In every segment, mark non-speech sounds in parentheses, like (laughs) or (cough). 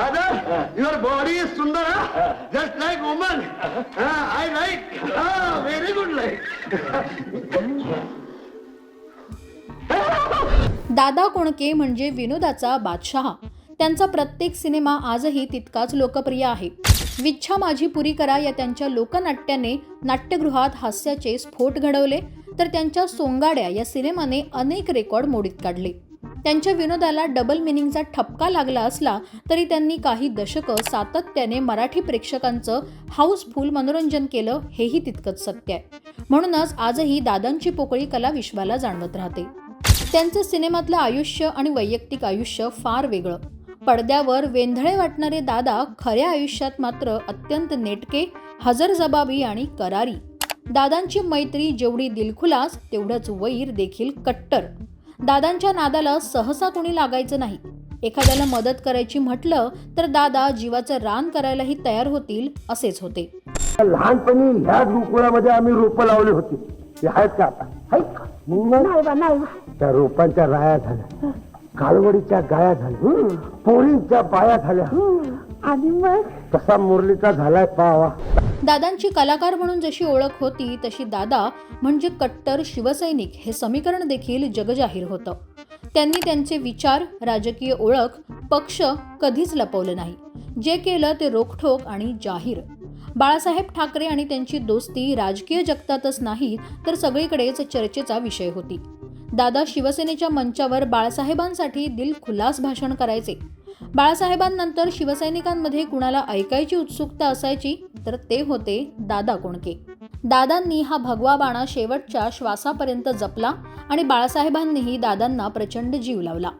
Father, your body is सुंदर huh? just like woman. Ah, I like. Ah, very good like. (laughs) दादा कोणके म्हणजे विनोदाचा बादशहा त्यांचा प्रत्येक सिनेमा आजही तितकाच लोकप्रिय आहे विच्छा माझी पुरी करा या त्यांच्या लोकनाट्याने नाट्यगृहात हास्याचे स्फोट घडवले तर त्यांच्या सोंगाड्या या सिनेमाने अनेक रेकॉर्ड मोडीत काढले त्यांच्या विनोदाला डबल मिनिंगचा ठपका लागला असला तरी त्यांनी काही दशकं सातत्याने मराठी प्रेक्षकांचं हाऊसफुल मनोरंजन केलं हेही तितकंच सत्य आहे. म्हणूनच आजही दादांची पोकळी कला विश्वाला जाणवत राहते. त्यांचं सिनेमातलं आयुष्य आणि वैयक्तिक आयुष्य फार वेगळं. पडद्यावर वेंधळे वाटणारे दादा खऱ्या आयुष्यात मात्र अत्यंत नेटके हजरजबाबी आणि करारी. दादांची मैत्री जेवढी दिलखुलास तेवढंच वैर देखील कट्टर. दादांच्या नादाला सहसा कोणी लागायचं नाही. एखाद्याला मदत करायची म्हटलं तर दादा जीवाचं रान करायलाही तयार होतील असेच होते. लहानपणी ह्याच गोकुळामध्ये आम्ही रोपं लावली होती. ते आहेत का आता? आहेत का? मग त्या रोपांच्या राया झाल्या. काळवडीच्या गाया झाल्या. पोळींच्या बाया झाल्या. आणि मग? कसा मुरलीचा झालाय पावा. दादांची कलाकार म्हणून जशी ओळख होती तशी दादा म्हणजे कट्टर शिवसैनिक हे समीकरण देखील जगजाहीर होतं. त्यांनी त्यांचे विचार राजकीय ओळख पक्ष कधीच लपवले नाही. जे केलं ते रोखठोक आणि जाहीर. बाळासाहेब ठाकरे आणि त्यांची दोस्ती राजकीय जगतातच नाही तर सगळीकडेच चर्चेचा विषय होती. दादा शिवसेनेच्या मंचावर बाळासाहेबांसाठी दिलखुलास भाषण करायचे. बाळासाहेबांनंतर शिवसैनिकांमध्ये कुणाला ऐकायची उत्सुकता असायची तर ते होते दादा कोणके. दादांनी हा भगवा बाणा शेवटच्या श्वासापर्यंत जपला आणि बाळासाहेबांनीही दादांना प्रचंड जीव लावला.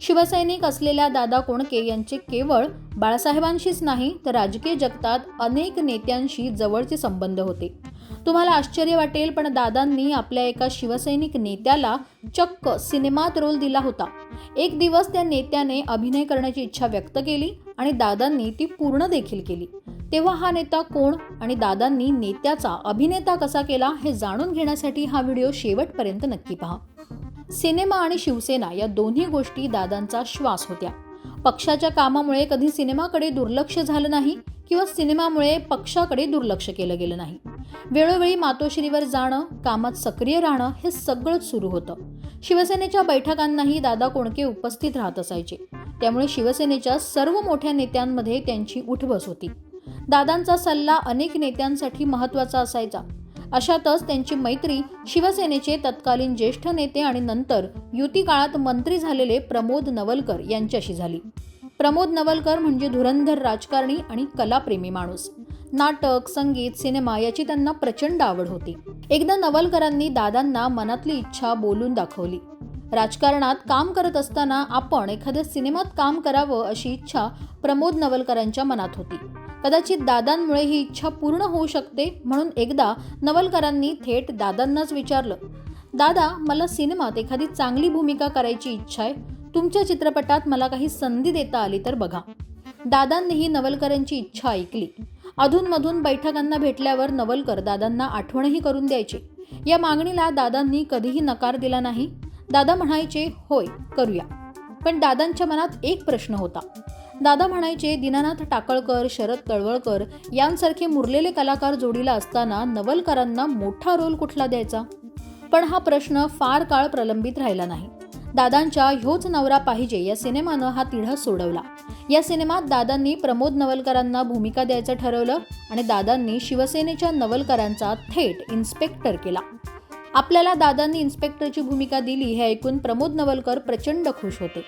शिवसैनिक असलेल्या दादा कोणके यांचे केवळ बाळासाहेबांशीच नाही तर राजकीय जगतात अनेक नेत्यांशी जवळचे संबंध होते. तुम्हाला आश्चर्य वाटेल पण दादांनी आपल्या एका शिवसैनिक नेत्याला चक्क सिनेमात रोल दिला होता. एक दिवस त्या नेत्याने अभिनय करण्याची इच्छा व्यक्त केली आणि दादांनी ती पूर्ण देखील केली. तेव्हा हा नेता कोण आणि दादांनी नेत्याचा अभिनेता कसा केला हे जाणून घेण्यासाठी हा व्हिडिओ शेवटपर्यंत नक्की पहा. सिनेमा आणि शिवसेना या दोन्ही गोष्टी दादांचा श्वास होत्या. पक्षाच्या कामामुळे कधी सिनेमाकडे दुर्लक्ष झालं नाही किंवा सिनेमामुळे पक्षाकडे दुर्लक्ष केलं गेलं नाही. वेळोवेळी मातोश्रीवर जाणं कामात सक्रिय राहणं हे सगळंच सुरू होतं. शिवसेनेच्या बैठकांनाही दादा कोणके उपस्थित राहत असायचे. त्यामुळे शिवसेनेच्या सर्व मोठ्या नेत्यांमध्ये त्यांची उठबस होती. दादांचा सल्ला अनेक नेत्यांसाठी महत्त्वाचा असायचा. अशातच त्यांची मैत्री शिवसेनेचे तत्कालीन ज्येष्ठ नेते आणि नंतर युती काळात मंत्री झालेले प्रमोद नवलकर यांच्याशी झाली. प्रमोद नवलकर म्हणजे धुरंधर राजकारणी आणि कलाप्रेमी माणूस. नाटक संगीत सिनेमा याची त्यांना प्रचंड आवड होती. एकदा नवलकरांनी दादांना मनातली इच्छा बोलून दाखवली. राजकारणात काम करत असताना आपण एखाद्या सिनेमात काम करावं अशी इच्छा प्रमोद नवलकरांच्या मनात होती. कदाचित दादांमुळे ही इच्छा पूर्ण होऊ शकते म्हणून एकदा नवलकरांनी थेट दादांनाच विचारलं दादा मला सिनेमात एखादी चांगली भूमिका करायची इच्छा आहे. तुमच्या चित्रपटात मला काही संधी देता आली तर बघा. दादांनीही नवलकरांची इच्छा ऐकली. अधूनमधून बैठकांना भेटल्यावर नवलकर दादांना आठवणही करून द्यायचे. या मागणीला दादांनी कधीही नकार दिला नाही. दादा म्हणायचे होय करूया. पण दादांच्या मनात एक प्रश्न होता. दादा म्हणायचे दीनानाथ टाकळकर शरद तळवळकर यांसारखे मुरलेले कलाकार जोडीला असताना नवलकरांना मोठा रोल कुठला द्यायचा? पण हा प्रश्न फार काळ प्रलंबित राहिला नाही. दादांच्या ह्योच नवरा पाहिजे या सिनेमानं हा तिढा सोडवला. या सिनेमात दादांनी प्रमोद नवलकरांना भूमिका द्यायचं ठरवलं आणि दादांनी शिवसेनेच्या नवलकरांचा थेट इन्स्पेक्टर केला. आपल्याला दादांनी इन्स्पेक्टरची भूमिका दिली हे ऐकून प्रमोद नवलकर प्रचंड खुश होते.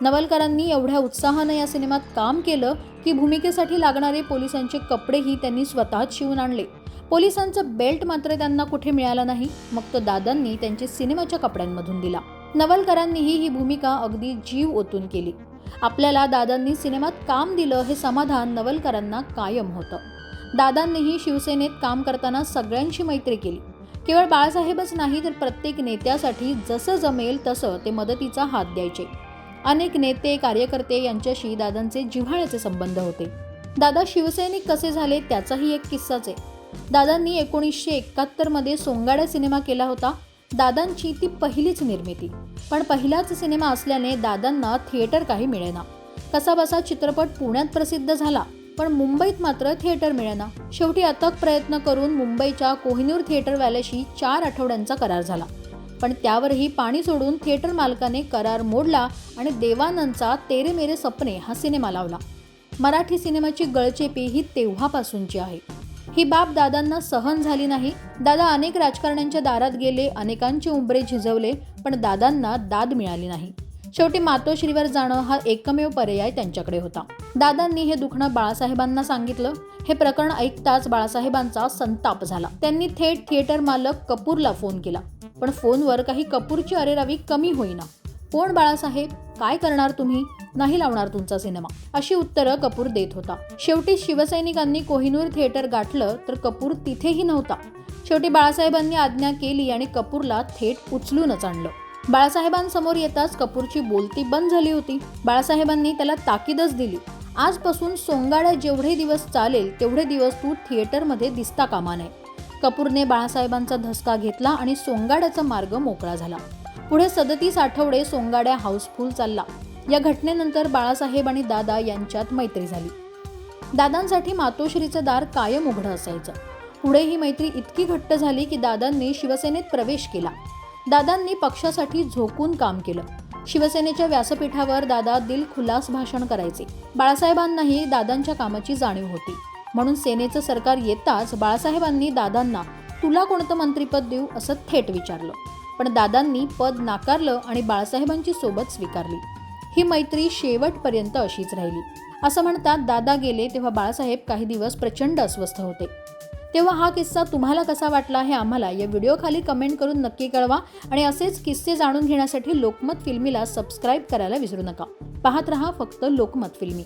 नवलकरांनी एवढ्या उत्साहानं या सिनेमात काम केलं की भूमिकेसाठी लागणारे पोलिसांचे कपडेही त्यांनी स्वतःच शिवून आणले. पोलिसांचं बेल्ट मात्र त्यांना कुठे मिळाला नाही मग तो दादांनी त्यांचे सिनेमाच्या कपड्यांमधून दिला. नवलकरांनीही ही भूमिका अगदी जीव ओतून केली. आपल्याला दादांनी सिनेमात काम दिलं हे समाधान नवलकरांना कायम होतं. दादांनीही शिवसेनेत काम करताना सगळ्यांशी मैत्री केली. केवळ बाळासाहेबच नाही तर प्रत्येक नेत्यासाठी जसं जमेल तसं ते मदतीचा हात द्यायचे. अनेक नेते कार्यकर्ते यांच्याशी दादांचे जिव्हाळ्याचे संबंध होते. दादा शिवसैनिक कसे झाले त्याचाही एक किस्साच आहे. दादांनी एकोणीसशे एकाहत्तरमध्ये सोंगाड्या सिनेमा केला होता. दादांची ती पहिलीच निर्मिती. पण पहिलाच सिनेमा असल्याने दादांना थिएटर काही मिळेना. कसाबसा चित्रपट पुण्यात प्रसिद्ध झाला पण मुंबईत मात्र थिएटर मिळेना. शेवटी अथक प्रयत्न करून मुंबईच्या कोहिनूर थिएटरवाल्याशी चार आठवड्यांचा करार झाला. पण त्यावरही पाणी सोडून थिएटर मालकाने करार मोडला आणि देवानंदचा तेरे मेरे सपने हा सिनेमा लावला. मराठी सिनेमाची गळचेपी ही तेव्हापासूनची आहे. ही बाब दादांना सहन झाली नाही. दादा अनेक राजकारण्यांच्या दारात गेले अनेकांचे उंबरे झिजवले पण दादांना दाद मिळाली नाही. शेवटी मातोश्रीवर जाणं हा एकमेव पर्याय त्यांच्याकडे होता. दादांनी हे दुखणं बाळासाहेबांना सांगितलं. हे प्रकरण ऐकताच बाळासाहेबांचा संताप झाला. त्यांनी थेट थिएटर मालक कपूरला फोन केला. पण फोनवर काही कपूरची अरेरावी कमी होईना. कोण बाळासाहेब? काय करणार तुम्ही? नाही लावणार तुमचा सिनेमा. अशी उत्तरं कपूर देत होता. शेवटी शिवसैनिकांनी कोहिनूर थिएटर गाठलं तर कपूर तिथेही नव्हता. शेवटी बाळासाहेबांनी आज्ञा केली आणि कपूरला थेट उचलूनच आणलं. बाळासाहेबांसमोर येताच कपूरची बोलती बंद झाली होती. बाळासाहेबांनी त्याला ताकीदच दिली. आजपासून सोंगाड्या जेवढे दिवस चालेल तेवढे दिवस तू थिएटरमध्ये दिसता कामा नये. कपूरने बाळासाहेबांचा धसका घेतला आणि सोंगाड्याचा मार्ग मोकळा झाला. पुढे सदतीस आठवडे सोंगाड्या हाऊसफुल चालला. या घटनेनंतर बाळासाहेब आणि दादा यांच्यात मैत्री झाली. दादांसाठी मातोश्रीचं दार कायम उघडं असायचं. पुढे ही मैत्री इतकी घट्ट झाली की दादांनी शिवसेनेत प्रवेश केला. दादांनी पक्षासाठी झोकून काम केलं. शिवसेनेच्या व्यासपीठावर दादा दिलखुलास भाषण करायचे. बाळासाहेबांनाही दादांच्या कामाची जाणीव होती. म्हणून सेनेचं सरकार येताच बाळासाहेबांनी दादांना तुला कोणतं मंत्रिपद देऊ? असं थेट विचारलं. पण दादांनी पद नाकारलं आणि बाळासाहेबांची सोबत स्वीकारली. ही मैत्री शेवटपर्यंत अशीच राहिली. असं म्हणतात दादा गेले तेव्हा बाळासाहेब काही दिवस प्रचंड अस्वस्थ होते. तेव्हा हा किस्सा तुम्हाला कसा वाटला हे आम्हाला या व्हिडिओखाली कमेंट करून नक्की कळवा आणि असेच किस्से जाणून घेण्यासाठी लोकमत फिल्मीला सबस्क्राईब करायला विसरू नका. पाहत रहा फक्त लोकमत फिल्मी.